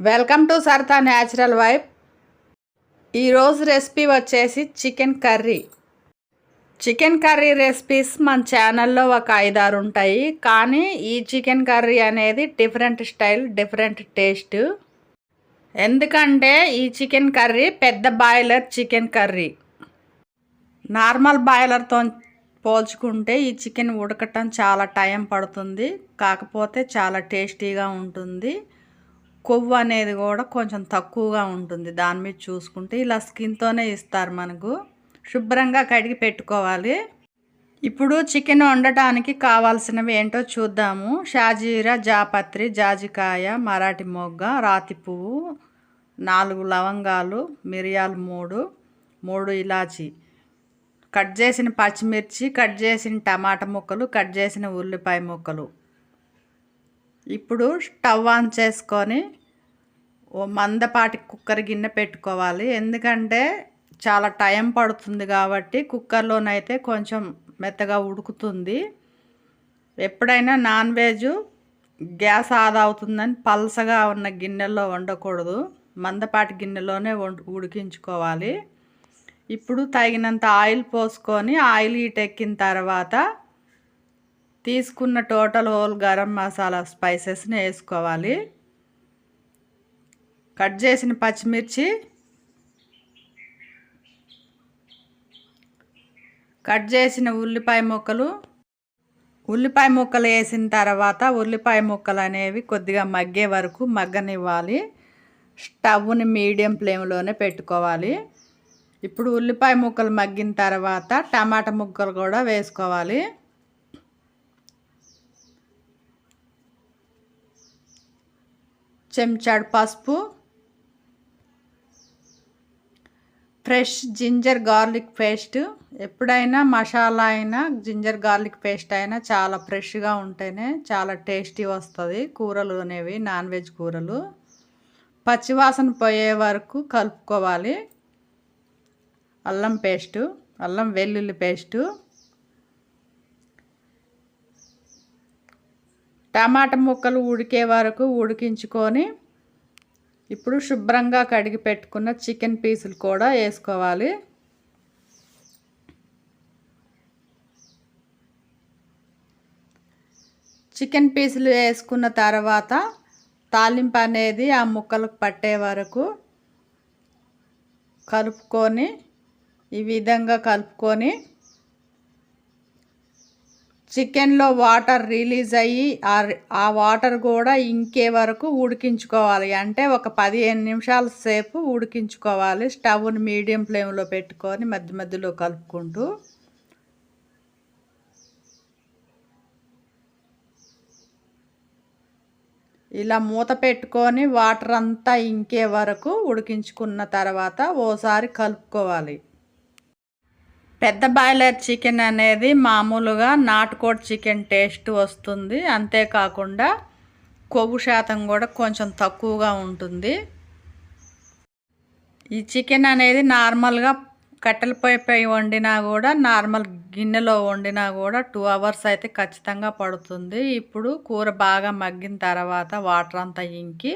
Welcome to Sarata natural vibe. ఈరోజు recipe వచ్చేసి chicken curry. Chicken curry recipes మన ఛానల్లో ఒక ఐదారు ఉంటాయి. కానీ ఈ చికెన్ కర్రీ అనేది డిఫరెంట్ స్టైల్ డిఫరెంట్ టేస్ట్. ఎందుకంటే ఈ చికెన్ కర్రీ పెద్ద బాయిలర్ చికెన్ కర్రీ. నార్మల్ బాయిలర్తో పోల్చుకుంటే ఈ చికెన్ ఉడకటం చాలా టైం పడుతుంది. కాకపోతే చాలా టేస్టీగా ఉంటుంది. కొవ్వు అనేది కూడా కొంచెం తక్కువగా ఉంటుంది. దాని మీద చూసుకుంటే ఇలా స్కిన్తోనే ఇస్తారు మనకు. శుభ్రంగా కడిగి పెట్టుకోవాలి. ఇప్పుడు చికెన్ వండటానికి కావాల్సినవి ఏంటో చూద్దాము. షాజీరా జాపత్రి జాజికాయ మరాఠీ మొగ్గ రాతి పువ్వు నాలుగు లవంగాలు మిరియాలు మూడు మూడు ఇలాచి. కట్ చేసిన పచ్చిమిర్చి కట్ చేసిన టమాటా ముక్కలు కట్ చేసిన ఉల్లిపాయ ముక్కలు. ఇప్పుడు స్టవ్ ఆన్ చేసుకొని ఓ మందపాటి కుక్కర్ గిన్నె పెట్టుకోవాలి. ఎందుకంటే చాలా టైం పడుతుంది కాబట్టి కుక్కర్లోనైతే కొంచెం మెత్తగా ఉడుకుతుంది. ఎప్పుడైనా నాన్ వెజ్ గ్యాస్ ఆదా అవుతుందని పలసగా ఉన్న గిన్నెల్లో వండకూడదు. మందపాటి గిన్నెలోనే ఉడికించుకోవాలి. ఇప్పుడు తగినంత ఆయిల్ పోసుకొని ఆయిల్ హీట్ ఎక్కిన తర్వాత తీసుకున్న టోటల్ హోల్ గరం మసాలా స్పైసెస్ని వేసుకోవాలి. కట్ చేసిన పచ్చిమిర్చి కట్ చేసిన ఉల్లిపాయ ముక్కలు ఉల్లిపాయ ముక్కలు వేసిన తర్వాత ఉల్లిపాయ ముక్కలు అనేవి కొద్దిగా మగ్గే వరకు మగ్గనివ్వాలి. స్టవ్ని మీడియం ఫ్లేమ్లోనే పెట్టుకోవాలి. ఇప్పుడు ఉల్లిపాయ ముక్కలు మగ్గిన తర్వాత టమాటా ముక్కలు కూడా వేసుకోవాలి. చెంచాడు పసుపు ఫ్రెష్ జింజర్ గార్లిక్ పేస్ట్. ఎప్పుడైనా మసాలా అయినా జింజర్ గార్లిక్ పేస్ట్ అయినా చాలా ఫ్రెష్గా ఉంటేనే చాలా టేస్టీ వస్తుంది కూరలు అనేవి నాన్ వెజ్ కూరలు. పచ్చివాసన పోయే వరకు కలుపుకోవాలి. అల్లం పేస్టు అల్లం వెల్లుల్లి పేస్టు. టమాటా ముక్కలు ఉడికే వరకు ఉడికించుకొని ఇప్పుడు శుభ్రంగా కడిగి పెట్టుకున్న చికెన్ పీసులు కూడా వేసుకోవాలి. చికెన్ పీసులు వేసుకున్న తర్వాత తాలింపు అనేది ఆ ముక్కలకు పట్టే వరకు కలుపుకొని ఈ విధంగా కలుపుకొని చికెన్లో వాటర్ రిలీజ్ అయ్యి ఆ వాటర్ కూడా ఇంకే వరకు ఉడికించుకోవాలి. అంటే ఒక పదిహేను నిమిషాల సేపు ఉడికించుకోవాలి. స్టవ్ని మీడియం ఫ్లేమ్లో పెట్టుకొని మధ్య మధ్యలో కలుపుకుంటూ. ఇలా మూత పెట్టుకొని వాటర్ అంతా ఇంకే వరకు ఉడికించుకున్న తర్వాత ఓసారి కలుపుకోవాలి. పెద్ద బాయిలర్ చికెన్ అనేది మామూలుగా నాటుకోడి చికెన్ టేస్ట్ వస్తుంది. అంతేకాకుండా కొవ్వు శాతం కూడా కొంచెం తక్కువగా ఉంటుంది. ఈ చికెన్ అనేది నార్మల్గా కట్టెల పొయ్యిపై వండినా కూడా నార్మల్ గిన్నెలో వండినా కూడా టూ అవర్స్ అయితే ఖచ్చితంగా పడుతుంది. ఇప్పుడు కూర బాగా మగ్గిన తర్వాత వాటర్ అంతా ఇంకి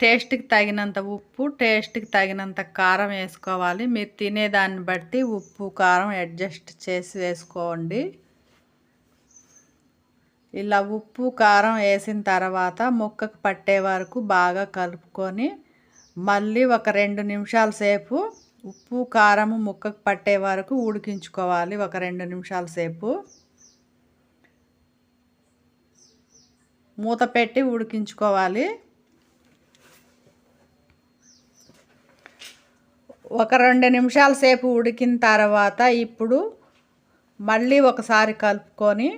టేస్ట్కి తగినంత ఉప్పు టేస్ట్కి తగినంత కారం వేసుకోవాలి. మీరు తినేదాన్ని బట్టి ఉప్పు కారం అడ్జస్ట్ చేసి వేసుకోండి. ఇలా ఉప్పు కారం వేసిన తర్వాత ముక్కకు పట్టే వరకు బాగా కలుపుకొని మళ్ళీ ఒక రెండు నిమిషాల సేపు ఉప్పు కారము ముక్కకు పట్టే వరకు ఉడికించుకోవాలి. ఒక రెండు నిమిషాల సేపు. మూత పెట్టి ఉడికించుకోవాలి. ఒక రెండు నిమిషాల సేపు ఉడికిన తర్వాత ఇప్పుడు మళ్ళీ ఒకసారి కలుపుకొని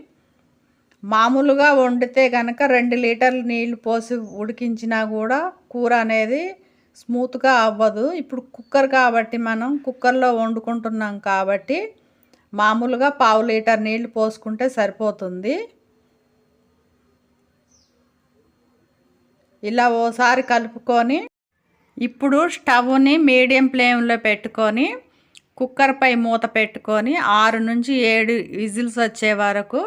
మామూలుగా వండితే కనుక రెండు లీటర్లు నీళ్ళు పోసి ఉడికించినా కూడా కూర అనేది స్మూత్గా అవ్వదు. ఇప్పుడు కుక్కర్ కాబట్టి మనం కుక్కర్లో వండుకుంటున్నాం కాబట్టి మామూలుగా పావు లీటర్ నీళ్ళు పోసుకుంటే సరిపోతుంది. ఇలా ఓసారి కలుపుకొని ఇప్పుడు స్టవ్ని మీడియం ఫ్లేమ్లో పెట్టుకొని కుక్కర్పై మూత పెట్టుకొని ఆరు నుంచి ఏడు విజిల్స్ వచ్చే వరకు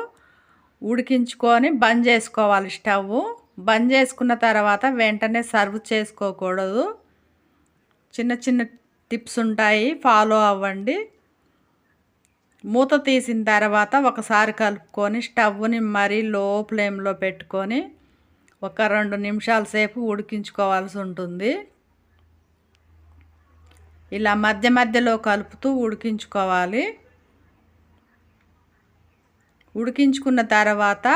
ఉడికించుకొని బంద్ చేసుకోవాలి స్టవ్ బంద్ చేసుకున్న తర్వాత వెంటనే సర్వ్ చేసుకోకూడదు. చిన్న చిన్న టిప్స్ ఉంటాయి ఫాలో అవ్వండి. మూత తీసిన తర్వాత ఒకసారి కలుపుకొని స్టవ్ని మరీ లో ఫ్లేమ్లో పెట్టుకొని ఒక రెండు నిమిషాల సేపు ఉడికించుకోవాల్సి ఉంటుంది. ఇలా మధ్య మధ్యలో కలుపుతూ ఉడికించుకోవాలి. ఉడికించుకున్న తర్వాత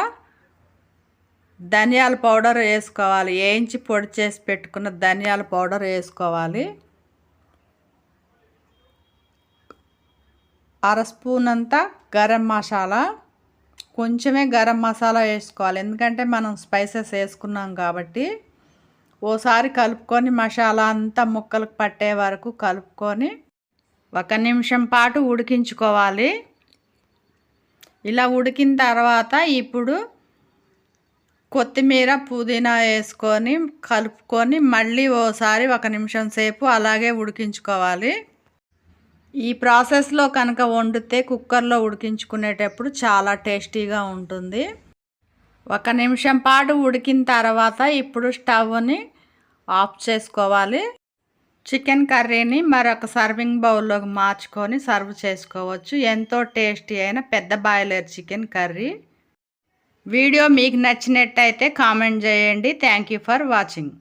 ధనియాల పౌడర్ వేసుకోవాలి. వేయించి పొడి చేసి పెట్టుకున్న ధనియాల పౌడర్ వేసుకోవాలి. అర స్పూన్ అంతా గరం మసాలా. కొంచెమే గరం మసాలా వేసుకోవాలి. ఎందుకంటే మనం స్పైసెస్ వేసుకున్నాం కాబట్టి ఓసారి కలుపుకొని మసాలా అంతా ముక్కలకు పట్టే వరకు కలుపుకొని ఒక నిమిషం పాటు ఉడికించుకోవాలి. ఇలా ఉడికిన తర్వాత ఇప్పుడు కొత్తిమీర పుదీనా వేసుకొని కలుపుకొని మళ్ళీ ఓసారి ఒక నిమిషం సేపు అలాగే ఉడికించుకోవాలి. ఈ ప్రాసెస్లో కనుక వండితే కుక్కర్లో ఉడికించుకునేటప్పుడు చాలా టేస్టీగా ఉంటుంది. ఒక నిమిషం పాటు ఉడికిన తర్వాత ఇప్పుడు స్టవ్ని ఆఫ్ చేసుకోవాలి. చికెన్ కర్రీని మరొక సర్వింగ్ బౌల్లోకి మార్చుకొని సర్వ్ చేసుకోవచ్చు. ఎంతో టేస్టీ అయిన పెద్ద బాయిలర్ చికెన్ కర్రీ. వీడియో మీకు నచ్చినట్టయితే కామెంట్ చేయండి. Thank you for watching.